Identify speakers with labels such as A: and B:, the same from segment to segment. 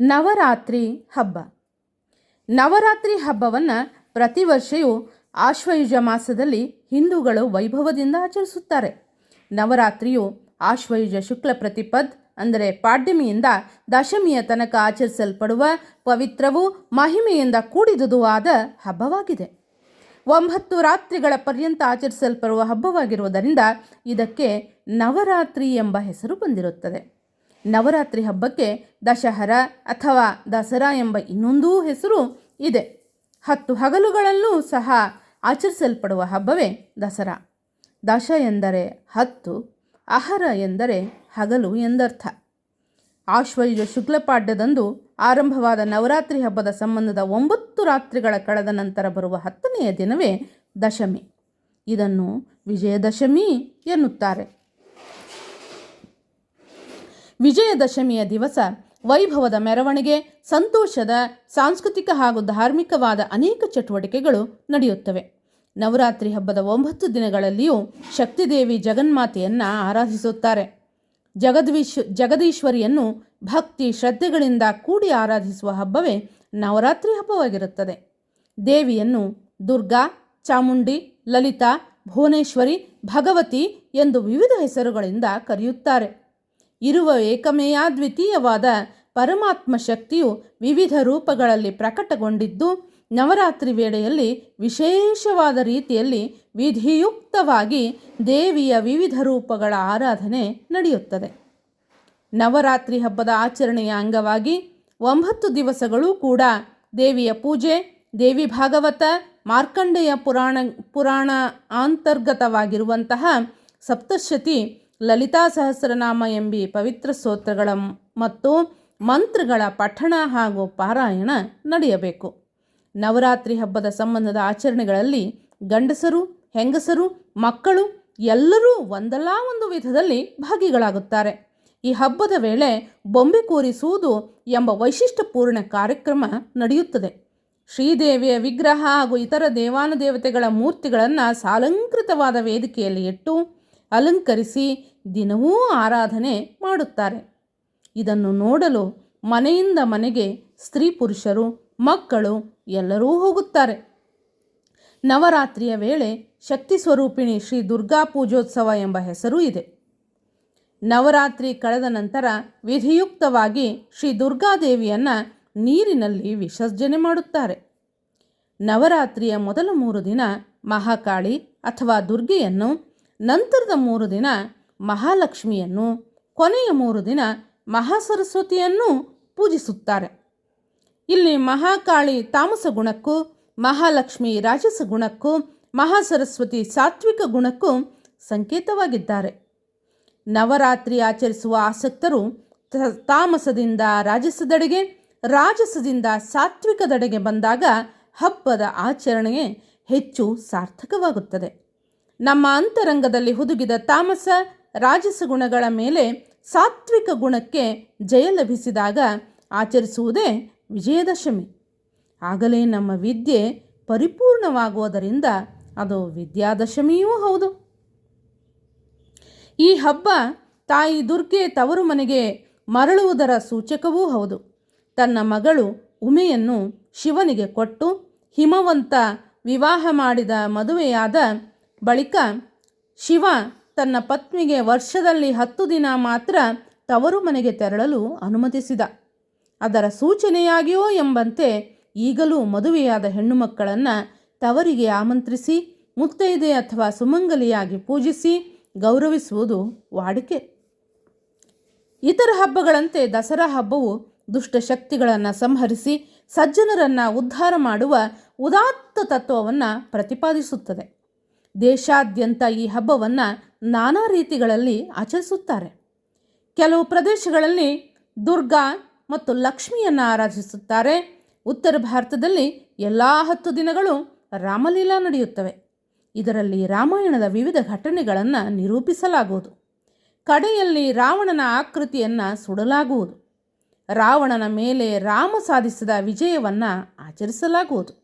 A: ನವರಾತ್ರಿ ಹಬ್ಬ. ನವರಾತ್ರಿ ಹಬ್ಬವನ್ನು ಪ್ರತಿ ವರ್ಷವೂ ಆಶ್ವಯುಜ ಮಾಸದಲ್ಲಿ ಹಿಂದೂಗಳು ವೈಭವದಿಂದ ಆಚರಿಸುತ್ತಾರೆ. ನವರಾತ್ರಿಯು ಆಶ್ವಯುಜ ಶುಕ್ಲ ಪ್ರತಿಪದ್ ಅಂದರೆ ಪಾಡ್ಯಮಿಯಿಂದ ದಶಮಿಯ ತನಕ ಆಚರಿಸಲ್ಪಡುವ ಪವಿತ್ರವೂ ಮಹಿಮೆಯಿಂದ ಕೂಡಿದುದು ಆದ ಹಬ್ಬವಾಗಿದೆ. ಒಂಬತ್ತು ರಾತ್ರಿಗಳ ಪರ್ಯಂತ ಆಚರಿಸಲ್ಪಡುವ ಹಬ್ಬವಾಗಿರುವುದರಿಂದ ಇದಕ್ಕೆ ನವರಾತ್ರಿ ಎಂಬ ಹೆಸರು ಬಂದಿರುತ್ತದೆ. ನವರಾತ್ರಿ ಹಬ್ಬಕ್ಕೆ ದಶಹರ ಅಥವಾ ದಸರಾ ಎಂಬ ಇನ್ನೊಂದೂ ಹೆಸರು ಇದೆ. ಹತ್ತು ಹಗಲುಗಳಲ್ಲೂ ಸಹ ಆಚರಿಸಲ್ಪಡುವ ಹಬ್ಬವೇ ದಸರಾ. ದಶ ಎಂದರೆ ಹತ್ತು, ಅಹರ ಎಂದರೆ ಹಗಲು ಎಂದರ್ಥ. ಆಶ್ವಯುಜ ಶುಕ್ಲಪಾಡ್ಯದಂದು ಆರಂಭವಾದ ನವರಾತ್ರಿ ಹಬ್ಬದ ಸಂಬಂಧದ ಒಂಬತ್ತು ರಾತ್ರಿಗಳ ಕಳೆದ ನಂತರ ಬರುವ ಹತ್ತನೆಯ ದಿನವೇ ದಶಮಿ. ಇದನ್ನು ವಿಜಯದಶಮಿ ಎನ್ನುತ್ತಾರೆ. ವಿಜಯದಶಮಿಯ ದಿವಸ ವೈಭವದ ಮೆರವಣಿಗೆ, ಸಂತೋಷದ, ಸಾಂಸ್ಕೃತಿಕ ಹಾಗೂ ಧಾರ್ಮಿಕವಾದ ಅನೇಕ ಚಟುವಟಿಕೆಗಳು ನಡೆಯುತ್ತವೆ. ನವರಾತ್ರಿ ಹಬ್ಬದ ಒಂಬತ್ತು ದಿನಗಳಲ್ಲಿಯೂ ಶಕ್ತಿದೇವಿ ಜಗನ್ಮಾತೆಯನ್ನು ಆರಾಧಿಸುತ್ತಾರೆ. ಜಗದ್ವಿಶ್, ಜಗದೀಶ್ವರಿಯನ್ನು ಭಕ್ತಿ ಶ್ರದ್ಧೆಗಳಿಂದ ಕೂಡಿ ಆರಾಧಿಸುವ ಹಬ್ಬವೇ ನವರಾತ್ರಿ ಹಬ್ಬವಾಗಿರುತ್ತದೆ. ದೇವಿಯನ್ನು ದುರ್ಗಾ, ಚಾಮುಂಡಿ, ಲಲಿತಾ, ಭುವನೇಶ್ವರಿ, ಭಗವತಿ ಎಂದು ವಿವಿಧ ಹೆಸರುಗಳಿಂದ ಕರೆಯುತ್ತಾರೆ. ಇರುವ ಏಕಮೇಯಾದ್ವಿತೀಯವಾದ ಪರಮಾತ್ಮ ಶಕ್ತಿಯು ವಿವಿಧ ರೂಪಗಳಲ್ಲಿ ಪ್ರಕಟಗೊಂಡಿದ್ದು, ನವರಾತ್ರಿ ವೇಳೆಯಲ್ಲಿ ವಿಶೇಷವಾದ ರೀತಿಯಲ್ಲಿ ವಿಧಿಯುಕ್ತವಾಗಿ ದೇವಿಯ ವಿವಿಧ ರೂಪಗಳ ಆರಾಧನೆ ನಡೆಯುತ್ತದೆ. ನವರಾತ್ರಿ ಹಬ್ಬದ ಆಚರಣೆಯ ಅಂಗವಾಗಿ ಒಂಬತ್ತು ದಿವಸಗಳೂ ಕೂಡ ದೇವಿಯ ಪೂಜೆ, ದೇವಿ ಭಾಗವತ, ಮಾರ್ಕಂಡೆಯ ಪುರಾಣ ಪುರಾಣ ಅಂತರ್ಗತವಾಗಿರುವಂತಹ ಸಪ್ತಶತಿ ಲಲಿತಾ ಸಹಸ್ರನಾಮ ಎಂಬಿ ಪವಿತ್ರ ಸ್ತೋತ್ರಗಳ ಮತ್ತು ಮಂತ್ರಗಳ ಪಠಣ ಹಾಗೂ ಪಾರಾಯಣ ನಡೆಯಬೇಕು. ನವರಾತ್ರಿ ಹಬ್ಬದ ಸಂಬಂಧದ ಆಚರಣೆಗಳಲ್ಲಿ ಗಂಡಸರು, ಹೆಂಗಸರು, ಮಕ್ಕಳು ಎಲ್ಲರೂ ಒಂದಲ್ಲ ಒಂದು ವಿಧದಲ್ಲಿ ಭಾಗಿಗಳಾಗುತ್ತಾರೆ. ಈ ಹಬ್ಬದ ವೇಳೆ ಬೊಂಬೆ ಕೂರಿಸುವುದು ಎಂಬ ವೈಶಿಷ್ಟ್ಯಪೂರ್ಣ ಕಾರ್ಯಕ್ರಮ ನಡೆಯುತ್ತದೆ. ಶ್ರೀದೇವಿಯ ವಿಗ್ರಹ ಹಾಗೂ ಇತರ ದೇವಾನುದೇವತೆಗಳ ಮೂರ್ತಿಗಳನ್ನು ಸಾಲಂಕೃತವಾದ ವೇದಿಕೆಯಲ್ಲಿ ಇಟ್ಟು ಅಲಂಕರಿಸಿ ದಿನವೂ ಆರಾಧನೆ ಮಾಡುತ್ತಾರೆ. ಇದನ್ನು ನೋಡಲು ಮನೆಯಿಂದ ಮನೆಗೆ ಸ್ತ್ರೀ ಪುರುಷರು, ಮಕ್ಕಳು ಎಲ್ಲರೂ ಹೋಗುತ್ತಾರೆ. ನವರಾತ್ರಿಯ ವೇಳೆ ಶಕ್ತಿ ಸ್ವರೂಪಿಣಿ ಶ್ರೀ ದುರ್ಗಾ ಪೂಜೋತ್ಸವ ಎಂಬ ಹೆಸರು ಇದೆ. ನವರಾತ್ರಿ ಕಳೆದ ನಂತರ ವಿಧಿಯುಕ್ತವಾಗಿ ಶ್ರೀ ದುರ್ಗಾದೇವಿಯನ್ನು ನೀರಿನಲ್ಲಿ ವಿಸರ್ಜನೆ ಮಾಡುತ್ತಾರೆ. ನವರಾತ್ರಿಯ ಮೊದಲ ಮೂರು ದಿನ ಮಹಾಕಾಳಿ ಅಥವಾ ದುರ್ಗೆಯನ್ನು ನಂತರದ ಮೂರು ದಿನ ಮಹಾಲಕ್ಷ್ಮಿಯನ್ನು ಕೊನೆಯ ಮೂರು ದಿನ ಮಹಾಸರಸ್ವತಿಯನ್ನು ಪೂಜಿಸುತ್ತಾರೆ. ಇಲ್ಲಿ ಮಹಾಕಾಳಿ ತಾಮಸ ಗುಣಕ್ಕೂ, ಮಹಾಲಕ್ಷ್ಮಿ ರಾಜಸ ಗುಣಕ್ಕೂ, ಮಹಾಸರಸ್ವತಿ ಸಾತ್ವಿಕ ಗುಣಕ್ಕೂ ಸಂಕೇತವಾಗಿದ್ದಾರೆ. ನವರಾತ್ರಿ ಆಚರಿಸುವ ಆಸಕ್ತರು ತಾಮಸದಿಂದ ರಾಜಸದೆಡೆಗೆ, ರಾಜಸದಿಂದ ಸಾತ್ವಿಕದೆಡೆಗೆ ಬಂದಾಗ ಹಬ್ಬದ ಆಚರಣೆಗೆ ಹೆಚ್ಚು ಸಾರ್ಥಕವಾಗುತ್ತದೆ. ನಮ್ಮ ಅಂತರಂಗದಲ್ಲಿ ಹುದುಗಿದ ತಾಮಸ ರಾಜಸ ಗುಣಗಳ ಮೇಲೆ ಸಾತ್ವಿಕ ಗುಣಕ್ಕೆ ಜಯ ಲಭಿಸಿದಾಗ ಆಚರಿಸುವುದೇ ವಿಜಯದಶಮಿ. ಆಗಲೇ ನಮ್ಮ ವಿದ್ಯೆ ಪರಿಪೂರ್ಣವಾಗುವುದರಿಂದ ಅದು ವಿದ್ಯಾದಶಮಿಯೂ ಹೌದು. ಈ ಹಬ್ಬ ತಾಯಿ ದುರ್ಗೆ ತವರು ಮನೆಗೆ ಮರಳುವುದರ ಸೂಚಕವೂ ಹೌದು. ತನ್ನ ಮಗಳು ಉಮೆಯನ್ನು ಶಿವನಿಗೆ ಕೊಟ್ಟು ಹಿಮವಂತ ವಿವಾಹ ಮಾಡಿದ ಮದುವೆಯಾದ ಬಳಿಕ ಶಿವ ತನ್ನ ಪತ್ನಿಗೆ ವರ್ಷದಲ್ಲಿ ಹತ್ತು ದಿನ ಮಾತ್ರ ತವರು ಮನೆಗೆ ತೆರಳಲು ಅನುಮತಿಸಿದ. ಅದರ ಸೂಚನೆಯಾಗಿಯೋ ಎಂಬಂತೆ ಈಗಲೂ ಮದುವೆಯಾದ ಹೆಣ್ಣು ಮಕ್ಕಳನ್ನು ತವರಿಗೆ ಆಮಂತ್ರಿಸಿ, ಮುತ್ತೈದೆ ಅಥವಾ ಸುಮಂಗಲಿಯಾಗಿ ಪೂಜಿಸಿ ಗೌರವಿಸುವುದು ವಾಡಿಕೆ. ಇತರ ಹಬ್ಬಗಳಂತೆ ದಸರಾ ಹಬ್ಬವು ದುಷ್ಟಶಕ್ತಿಗಳನ್ನು ಸಂಹರಿಸಿ ಸಜ್ಜನರನ್ನು ಉದ್ಧಾರ ಮಾಡುವ ಉದಾತ್ತ ತತ್ವವನ್ನು ಪ್ರತಿಪಾದಿಸುತ್ತದೆ. ದೇಶಾದ್ಯಂತ ಈ ಹಬ್ಬವನ್ನು ನಾನಾ ರೀತಿಗಳಲ್ಲಿ ಆಚರಿಸುತ್ತಾರೆ. ಕೆಲವು ಪ್ರದೇಶಗಳಲ್ಲಿ ದುರ್ಗಾ ಮತ್ತು ಲಕ್ಷ್ಮಿಯನ್ನು ಆರಾಧಿಸುತ್ತಾರೆ. ಉತ್ತರ ಭಾರತದಲ್ಲಿ ಎಲ್ಲ ಹತ್ತು ದಿನಗಳು ರಾಮಲೀಲಾ ನಡೆಯುತ್ತವೆ. ಇದರಲ್ಲಿ ರಾಮಾಯಣದ ವಿವಿಧ ಘಟನೆಗಳನ್ನು ನಿರೂಪಿಸಲಾಗುವುದು. ಕಡೆಯಲ್ಲಿ ರಾವಣನ ಆಕೃತಿಯನ್ನು ಸುಡಲಾಗುವುದು. ರಾವಣನ ಮೇಲೆ ರಾಮ ಸಾಧಿಸಿದ ವಿಜಯವನ್ನು ಆಚರಿಸಲಾಗುವುದು.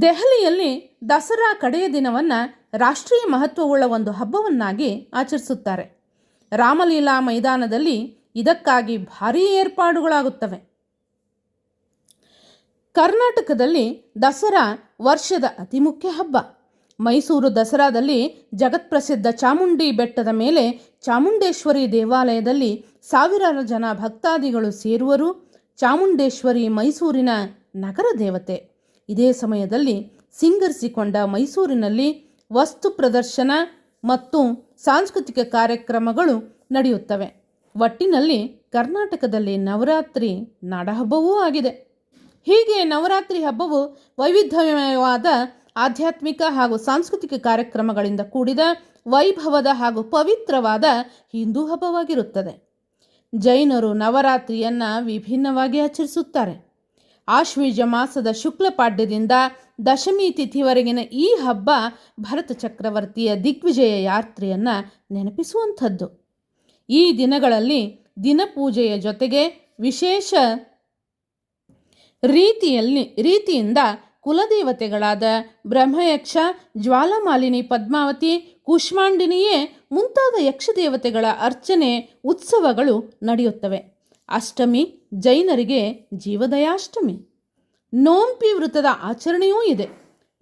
A: ದೆಹಲಿಯಲ್ಲಿ ದಸರಾ ಕಡೆಯ ದಿನವನ್ನು ರಾಷ್ಟ್ರೀಯ ಮಹತ್ವವುಳ್ಳ ಒಂದು ಹಬ್ಬವನ್ನಾಗಿ ಆಚರಿಸುತ್ತಾರೆ. ರಾಮಲೀಲಾ ಮೈದಾನದಲ್ಲಿ ಇದಕ್ಕಾಗಿ ಭಾರೀ ಏರ್ಪಾಡುಗಳಾಗುತ್ತವೆ. ಕರ್ನಾಟಕದಲ್ಲಿ ದಸರಾ ವರ್ಷದ ಅತಿ ಮುಖ್ಯ ಹಬ್ಬ. ಮೈಸೂರು ದಸರಾದಲ್ಲಿ ಜಗತ್ಪ್ರಸಿದ್ಧ ಚಾಮುಂಡಿ ಬೆಟ್ಟದ ಮೇಲೆ ಚಾಮುಂಡೇಶ್ವರಿ ದೇವಾಲಯದಲ್ಲಿ ಸಾವಿರಾರು ಜನ ಭಕ್ತಾದಿಗಳು ಸೇರುವರು. ಚಾಮುಂಡೇಶ್ವರಿ ಮೈಸೂರಿನ ನಗರ ದೇವತೆ. ಇದೇ ಸಮಯದಲ್ಲಿ ಸಿಂಗರಿಸಿಕೊಂಡ ಮೈಸೂರಿನಲ್ಲಿ ವಸ್ತು ಪ್ರದರ್ಶನ ಮತ್ತು ಸಾಂಸ್ಕೃತಿಕ ಕಾರ್ಯಕ್ರಮಗಳು ನಡೆಯುತ್ತವೆ. ಒಟ್ಟಿನಲ್ಲಿ ಕರ್ನಾಟಕದಲ್ಲಿ ನವರಾತ್ರಿ ನಾಡಹಬ್ಬವೂ ಆಗಿದೆ. ಹೀಗೆ ನವರಾತ್ರಿ ಹಬ್ಬವು ವೈವಿಧ್ಯಮಯವಾದ ಆಧ್ಯಾತ್ಮಿಕ ಹಾಗೂ ಸಾಂಸ್ಕೃತಿಕ ಕಾರ್ಯಕ್ರಮಗಳಿಂದ ಕೂಡಿದ ವೈಭವದ ಹಾಗೂ ಪವಿತ್ರವಾದ ಹಿಂದೂ ಹಬ್ಬವಾಗಿರುತ್ತದೆ. ಜೈನರು ನವರಾತ್ರಿಯನ್ನು ವಿಭಿನ್ನವಾಗಿ ಆಚರಿಸುತ್ತಾರೆ. ಆಶ್ವೀಜ ಮಾಸದ ಶುಕ್ಲ ಪಾಡ್ಯದಿಂದ ದಶಮಿ ತಿಥಿವರೆಗಿನ ಈ ಹಬ್ಬ ಭರತ ಚಕ್ರವರ್ತಿಯ ದಿಗ್ವಿಜಯ ಯಾತ್ರೆಯನ್ನು ನೆನಪಿಸುವಂಥದ್ದು. ಈ ದಿನಗಳಲ್ಲಿ ದಿನಪೂಜೆಯ ಜೊತೆಗೆ ವಿಶೇಷ ರೀತಿಯಲ್ಲಿ, ರೀತಿಯಿಂದ ಕುಲದೇವತೆಗಳಾದ ಬ್ರಹ್ಮಯಕ್ಷ, ಜ್ವಾಲಾಮಾಲಿನಿ ಪದ್ಮಾವತಿ, ಕುಷ್ಮಾಂಡಿನಿಯೇ ಮುಂತಾದ ಯಕ್ಷದೇವತೆಗಳ ಅರ್ಚನೆ, ಉತ್ಸವಗಳು ನಡೆಯುತ್ತವೆ. ಅಷ್ಟಮಿ ಜೈನರಿಗೆ ಜೀವದಯಾಷ್ಟಮಿ. ನೋಂಪಿ ವೃತ್ತದ ಆಚರಣೆಯೂ ಇದೆ.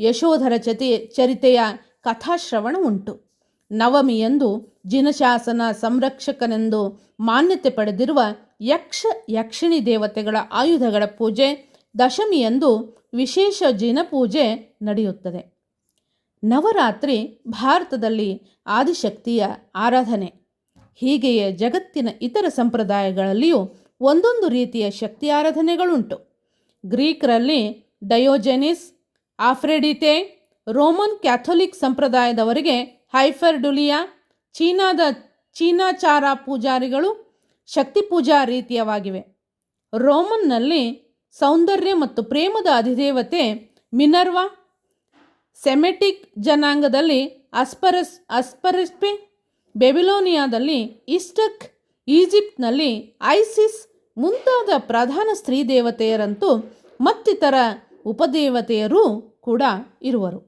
A: ಯಶೋಧರ ಚತಿ, ಚರಿತೆಯ ಕಥಾಶ್ರವಣ ಉಂಟು ನವಮಿಯಂದು ಜಿನಶಾಸನ ಸಂರಕ್ಷಕನೆಂದು ಮಾನ್ಯತೆ ಪಡೆದಿರುವ ಯಕ್ಷ, ಯಕ್ಷಿಣಿ ದೇವತೆಗಳ ಆಯುಧಗಳ ಪೂಜೆ ದಶಮಿಯಂದು ವಿಶೇಷ ಜಿನ ಪೂಜೆ ನಡೆಯುತ್ತದೆ. ನವರಾತ್ರಿ ಭಾರತದಲ್ಲಿ ಆದಿಶಕ್ತಿಯ ಆರಾಧನೆ. ಹೀಗೆಯೇ ಜಗತ್ತಿನ ಇತರ ಸಂಪ್ರದಾಯಗಳಲ್ಲಿಯೂ ಒಂದೊಂದು ರೀತಿಯ ಶಕ್ತಿ ಆರಾಧನೆಗಳುಂಟು. ಗ್ರೀಕರಲ್ಲಿ ಡಯೋಜೆನಿಸ್, ಆಫ್ರೆಡಿತೆ, ರೋಮನ್ ಕ್ಯಾಥೋಲಿಕ್ ಸಂಪ್ರದಾಯದವರಿಗೆ ಹೈಫರ್ಡುಲಿಯಾ, ಚೀನಾದ ಚೀನಾಚಾರ ಪೂಜಾರಿಗಳು ಶಕ್ತಿ ಪೂಜಾ ರೀತಿಯವಾಗಿವೆ. ರೋಮನ್ನಲ್ಲಿ ಸೌಂದರ್ಯ ಮತ್ತು ಪ್ರೇಮದ ಅಧಿದೇವತೆ ಮಿನರ್ವಾ, ಸೆಮೆಟಿಕ್ ಜನಾಂಗದಲ್ಲಿ ಅಸ್ಪರಸ್, ಅಸ್ಪರಿಸ್ಪೆ ಬೆಬಿಲೋನಿಯಾದಲ್ಲಿ ಇಸ್ಟಕ್ ಈಜಿಪ್ಟ್ನಲ್ಲಿ ಐಸಿಸ್ ಮುಂತಾದ ಪ್ರಧಾನ ಸ್ತ್ರೀ ದೇವತೆಯರಂತೂ ಮತ್ತಿತರ ಉಪದೇವತೆಯರೂ ಕೂಡ ಇರುವರು.